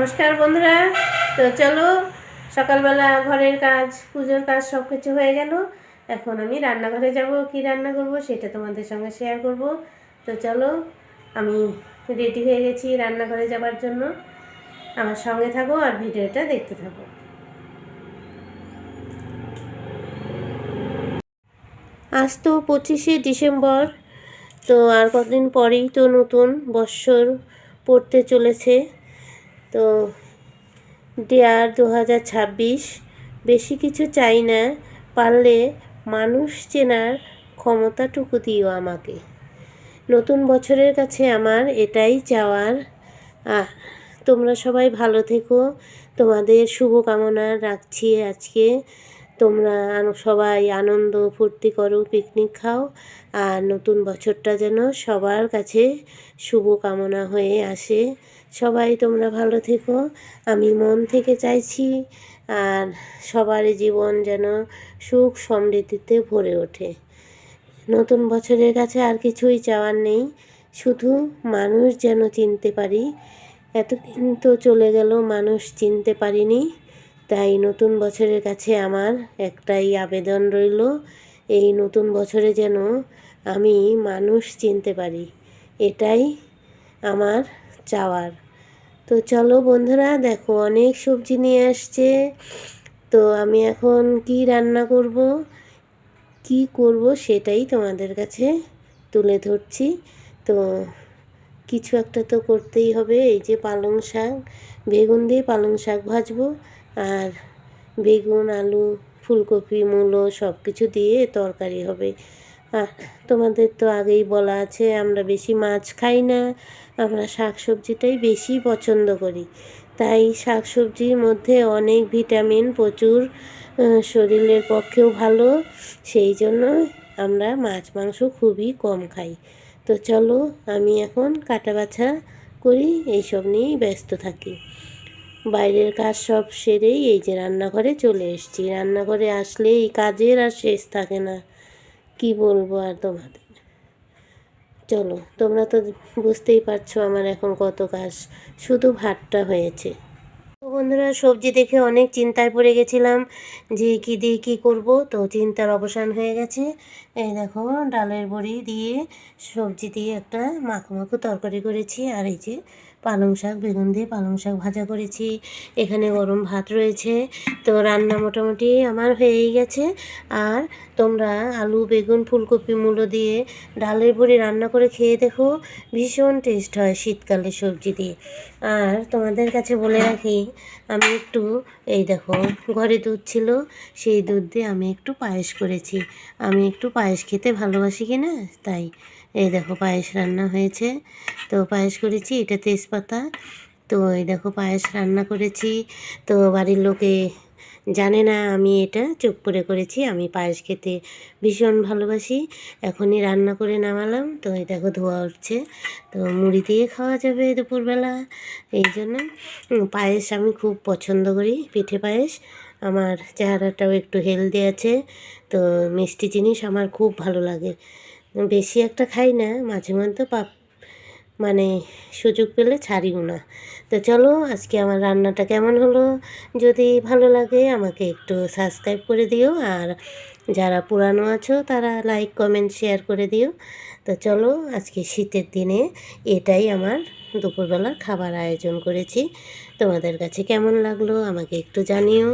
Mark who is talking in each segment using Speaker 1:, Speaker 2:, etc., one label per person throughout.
Speaker 1: নমস্কার বন্ধুরা। তো চলো, সকালবেলা ঘরের কাজ, পুজোর কাজ সব কিছু হয়ে গেল। এখন আমি রান্নাঘরে যাব, কি রান্না করব সেটা তোমাদের সঙ্গে শেয়ার করব। তো চলো, আমি রেডি হয়ে গেছি রান্নাঘরে যাবার জন্য। আমার সঙ্গে থাকো আর ভিডিওটা দেখতে থাকো। আজ তো পঁচিশে ডিসেম্বর, তো আর কতদিন পরেই তো নতুন বৎসর পড়তে চলেছে। তো ডিয়ার দু হাজার ছাব্বিশ, বেশি কিছু চাই না, পারলে মানুষ চেনার ক্ষমতাটুকু দিও আমাকে। নতুন বছরের কাছে আমার এটাই চাওয়ার। তোমরা সবাই ভালো থেকো। তোমাদের শুভকামনা রাখছি আজকে। তোমরা সবাই আনন্দ ফুর্তি করো পিকনিক খাও। আর নতুন বছরটা যেন সবার কাছে শুভকামনা হয়ে আসে। সবাই তোমরা ভালো থেকো। আমি মন থেকে চাইছি আর সবার জীবন যেন সুখ সমৃদ্ধিতে ভরে ওঠে। নতুন বছরের কাছে আর কিছুই চাওয়ার নেই। শুধু মানুষ যেন চিনতে পারি। এতদিন তো চলে গেল, মানুষ চিনতে পারিনি। তাই নতুন বছরের কাছে আমার একটাই আবেদন রইল, এই নতুন বছরে যেন আমি মানুষ চিনতে পারি। এটাই আমার চাওয়ার। তো চলো বন্ধুরা, দেখো অনেক সবজি নিয়ে আসছে। তো আমি এখন কি রান্না করব, কি করব সেটাই তোমাদের কাছে তুলে ধরছি। তো কিছু একটা তো করতেই হবে, এই যে পালং শাক, বেগুন দিয়ে পালং শাক ভাজবো। আর বেগুন, আলু, ফুলকপি, মূলো সব কিছু দিয়ে তরকারি হবে। আর তোমাদের তো আগেই বলা আছে, আমরা বেশি মাছ খাই না, আমরা শাক সবজিটাই বেশি পছন্দ করি। তাই শাক সবজির মধ্যে অনেক ভিটামিন প্রচুর শরীরের পক্ষেও ভালো, সেই জন্য আমরা মাছ, মাংস খুবই কম খাই। তো চলো, আমি এখন কাটা বাছা করি, এইসব নিয়েই ব্যস্ত থাকি। বাইরের কাজ সব সেরেই এই যে রান্নাঘরে চলে এসেছি। রান্নাঘরে আসলে এই কাজের আর শেষ থাকে না। কি বলব আর তোমাদের? চলো, তোমরা তো বুঝতেই পারছ আমার এখন কত কাজ। শুধু ভাতটা হয়েছে। বন্ধুরা, সবজি দেখে অনেক চিন্তায় পড়ে গেছিলাম যে কী দিয়ে কী করব। তো চিন্তার অবসান হয়ে গেছে। এই দেখো, ডালের বড়ি দিয়ে সবজি দিয়ে একটা মাখো মাখো তরকারি করেছি। আর এই যে পালং শাক, বেগুন দিয়ে পালং শাক ভাজা করেছি। এখানে গরম ভাত রয়েছে। তো রান্না মোটামুটি আমার হয়েই গেছে। আর তোমরা আলু, বেগুন, ফুলকপি, মূলো দিয়ে ডালের বড়ি রান্না করে খেয়ে দেখো। ভীষণ টেস্ট হয় শীতকালে সবজি দিয়ে। আর তোমাদের কাছে বলে রাখি, আমি একটু, এই দেখো, ঘরে দুধ ছিল, সেই দুধ দিয়ে আমি একটু পায়েস করেছি। আমি একটু পায়েস খেতে ভালোবাসি কি না? তাই, এই দেখো, পায়েস রান্না হয়েছে। তো পায়েস করেছি এটা তেজপাতা। তো এই দেখো পায়েস রান্না করেছি। তো বাড়ির লোকে জানে না আমি এটা, চুপ করে করেছি। আমি পায়েস খেতে ভীষণ ভালোবাসি। এখনই রান্না করে নামালাম। তো এই দেখো ধোয়া উঠছে। তো মুড়ি দিয়ে খাওয়া যাবে দুপুরবেলা। এই জন্য পায়েস আমি খুব পছন্দ করি, পিঠে পায়েস। আমার চেহারাটাও একটু হেলদি আছে। তো মিষ্টি জিনিস আমার খুব ভালো লাগে। বেশি একটা খাই না, মাঝে মধ্যে পাপ মানে সুযোগ পেলে ছাড়িও না। তো চলো, আজকে আমার রান্নাটা কেমন হলো? যদি ভালো লাগে আমাকে একটু সাবস্ক্রাইব করে দিও, আর যারা পুরানো আছো তারা লাইক কমেন্ট শেয়ার করে দিও। তো চলো, আজকে শীতের দিনে এটাই আমার দুপুরবেলার খাবার আয়োজন করেছি। তোমাদের কাছে কেমন লাগল আমাকে একটু জানিও।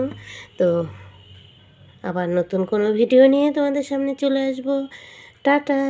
Speaker 1: তো আবার নতুন কোনো ভিডিও নিয়ে তোমাদের সামনে চলে আসব। টাটা!